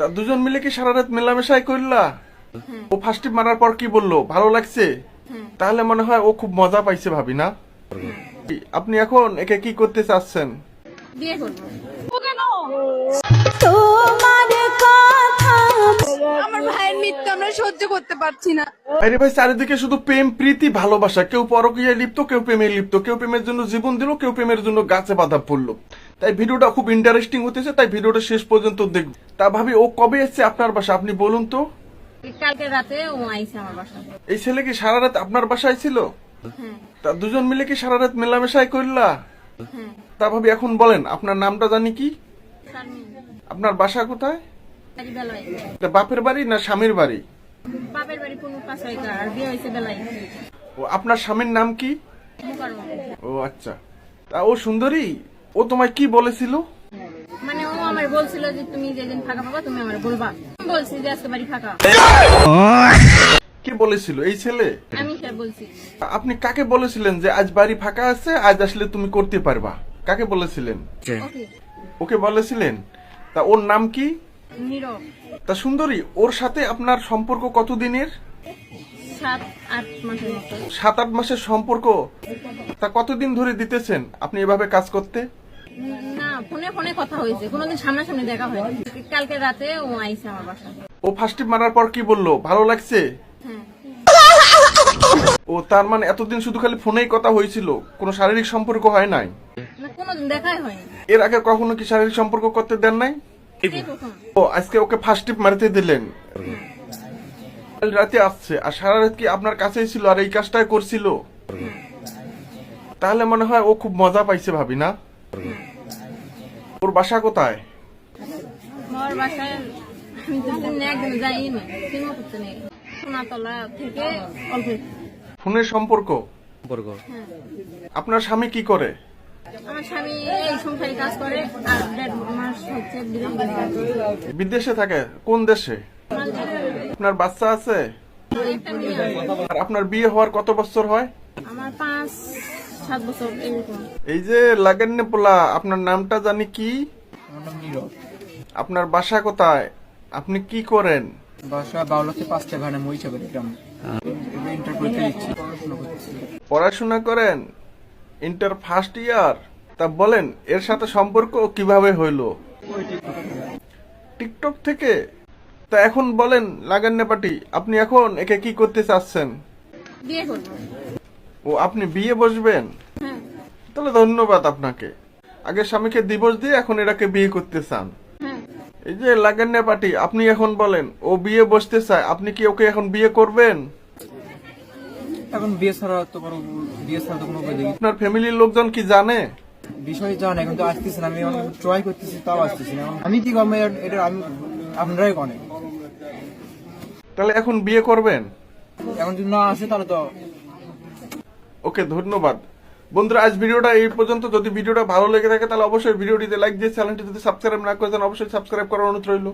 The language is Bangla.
তা দুজন মিলে কি সারা রাত মেলামেশাই করলা? ও ফার্স্ট মারার পর কি বলল? ভালো লাগছে? তাহলে মনে হয় ও খুব মজা পাইছে ভাবি না? আপনি এখন একে কি করতে চাচ্ছেন? বিয়ে করব। তোমার কথা আমার ভাইয়ের মৃত্যু আমরা সহ্য করতে পারছি না। আরে ভাই চারিদিকে শুধু প্রেম প্রীতি ভালোবাসা। কেউ পরকীয়ায় লিপ্ত কেউ প্রেমে লিপ্ত। কেউ প্রেমের জন্য জীবন দিল কেউ প্রেমের জন্য গাছে বাধা পড়ল। তাই ভিডিওটা খুব ইন্টারেস্টিং হতেছে তাই ভিডিওটা শেষ পর্যন্ত দেখব তা ভাবি ও কবে এসছে আপনার বাসা আপনি বলুন তো। কালকে রাতে ও আইছে আমার বাসায়। এই ছেলে কি সারা রাত আপনার বাসায় ছিল? হ্যাঁ। তা দুজন মিলে কি সারা রাত মেলামেশাই করলা? হ্যাঁ। তা ভাবি এখন বলেন আপনার নামটা জানি কি? আপনার বাসা কোথায়? বাপের বাড়ি না স্বামীর বাড়ি? বাপের বাড়ি আর বিয়ে হয়েছে ও আপনার স্বামীর নাম কি? ও আচ্ছা। তা ও সুন্দরী? ও তোমায় কি বলেছিল? মানে ও আমার বলছিল যে তুমি যেদিন ফাঁকা পাবা তুমি আমার বলবা। বলছি যে আজকে বাড়ি ফাঁকা। কি বলেছিল? এই ছেলে? আমি সে বলছি? আপনি কাকে বলেছিলেন যে আজ বাড়ি ফাঁকা আছে আজ আসলে তুমি করতে পারবা? কাকে বলেছিলেন? ওকে। ওকে বলেছিলেন? তা ওর নাম কি? নীরব। তা সুন্দরী ওর সাথে আপনার সম্পর্ক কতদিনের? সাত আট মাসের মতো। সাত আট মাসের সম্পর্ক? তা কতদিন ধরে দিতেছেন আপনি এভাবে কাজ করতে? না ফোনে ফোনে কথা হয়েছে। কোনোদিন সামনাসামনি দেখা হয়নি। কালকে রাতে ও আইছে আমার বাসায় ও ফার্স্ট মারার পর কি বলল? ভালো লাগছে? হ্যাঁ। ও তার মানে এতদিন শুধু খালি ফোনেই কথা হয়েছিল? কোনো শারীরিক সম্পর্ক হয় নাই? কোনোদিন দেখাই হয়নি। এর আগে কখনো কি শারীরিক সম্পর্ক করতে দেন নাই? ও আজকে ওকে ফার্স্ট টিপ মারতে দিলেন। কাল রাতে আসছে। আর সারা রাত কি আপনার কাছেই ছিল? আর এই কাজটাই করছিল? তাহলে মনে হয় ও খুব মজা পাইছে ভাবি না? ওর বাসা কোথায়? আমার বাসায় আমি দুদিন একদিন যাইনি সিনেমা করতে নেই। সোনাতলা থেকে অল্প ফোনের সম্পর্ক? হ্যাঁ। আপনার স্বামী কি করে? আমার স্বামী এই সংসারে কাজ করে আর দেড় মাস হচ্ছে বিদেশ বিদেশে থাকে? কোন দেশে? আপনার বাচ্চা আছে? আছে। আর আপনার বিয়ে হওয়ার কত বছর হয়? আমার পাঁচ সাত বছর এরকম। এই যে লাগেন পোলা আপনার নামটা জানি কি? আমার নাম নীরব। আপনার বাসা কোথায়? আপনি কি করেন? বাসা বাউলাতে পাঁচটা ভাড়া মহিষা বাড়ি গ্রাম ইন্টার পরীক্ষা দিচ্ছি। পড়াশোনা করছি। পড়াশোনা করেন? ইন্টার ফার্স্ট ইয়ার তা বলেন এর সাথে সম্পর্ক কীভাবে হইল? টিকটক থেকে? তা এখন বলেন লাগান নেপাটি আপনি এখন একে কি করতে চাচ্ছেন? বিয়ে করব। ও আপনি বিয়ে বসবেন? তাহলে ধন্যবাদ আপনাকে। আগে স্বামীকে দিবস দিয়ে এখন এটাকে বিয়ে করতে চান। এই যে লাগেন পার্টি আপনি এখন বলেন ও বিয়ে বসতে চায় আপনি কি ওকে এখন বিয়ে করবেন? এখন বিয়ে ছাড়া তো কোনো বিয়ে ছাড়া তো কোনো উপায় দেখি আপনার ফ্যামিলির লোকজন কি জানে? বিষয় জান এখন তো আসতেছে না। আমি ট্রাই করতেছি তাও আসতেছি না। আমি কি করব এটা- এটা আমি আপনারাই কনে তাহলে এখন বিয়ে করবেন? এখন যদি না আসে তাহলে তো ওকে, ধন্যবাদ। বন্ধুরা, আজ ভিডিওটা এই পর্যন্ত। যদি ভিডিওটা ভালো লেগে থাকে, তাহলে অবশ্যই ভিডিওটিতে লাইক দিয়ে চ্যানেলটি যদি সাবস্ক্রাইব না করে দেন, অবশ্যই সাবস্ক্রাইব করার অনুরোধ রইল।